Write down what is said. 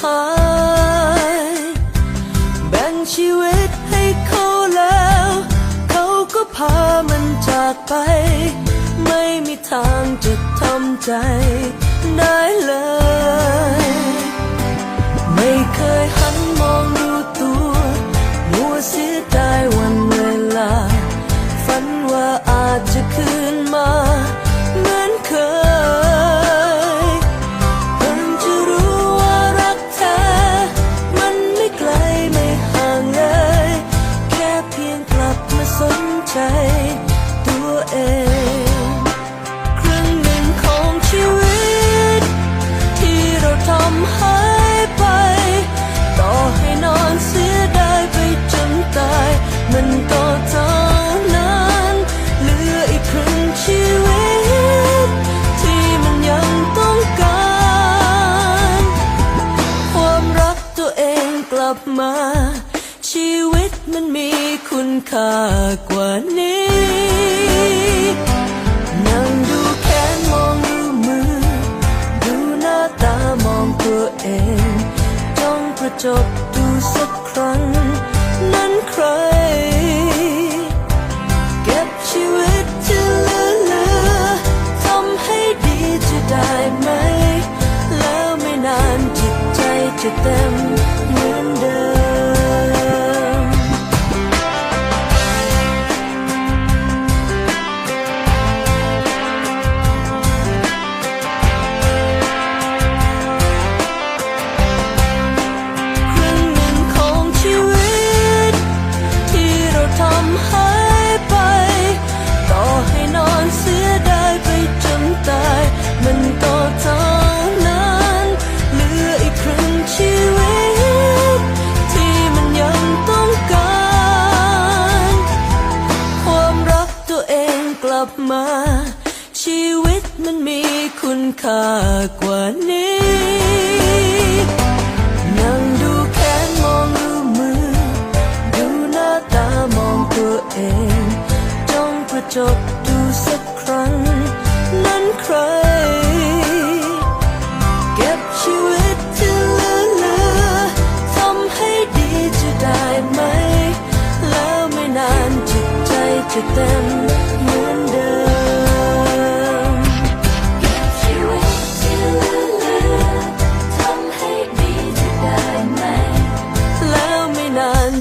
หาย แบ่งชีวิตให้เขาแล้ว เขาก็พามันจากไป ไม่มีทางจะทำใจได้เลย สนใจตัวเองครึ่งหนึ่งของชีวิต ที่เราทำหายไป ต่อให้นอนเสียดายไปจนตาย มันก็เท่านั้นเหลืออีกครึ่งชีวิต ที่มันยังต้องการ ความรักตัวเองกลับมา ชีวิตมันมีคุณค่ากว่านี้นั่งดูแขนมองดูมือ ดูหน้าตามองตัวเองจ้องกระจกดูสักครั้ง นั้นใคร เก็บชีวิตที่เหลือเหลือทำให้ดีจะได้ไหม แล้วไม่นานจิตใจจะเต็ม ลับมา ชีวิตมันมีคุณค่ากว่านี้นั่งดูแขนมองดูมือ ดูหน้าตามองตัวเองจ้องกระจกดูสักครั้ง นั้นใคร เก็บชีวิตที่เหลือเหลือทำให้ดีจะได้ไหม แล้วไม่นานจิตใจจะเต็มมือ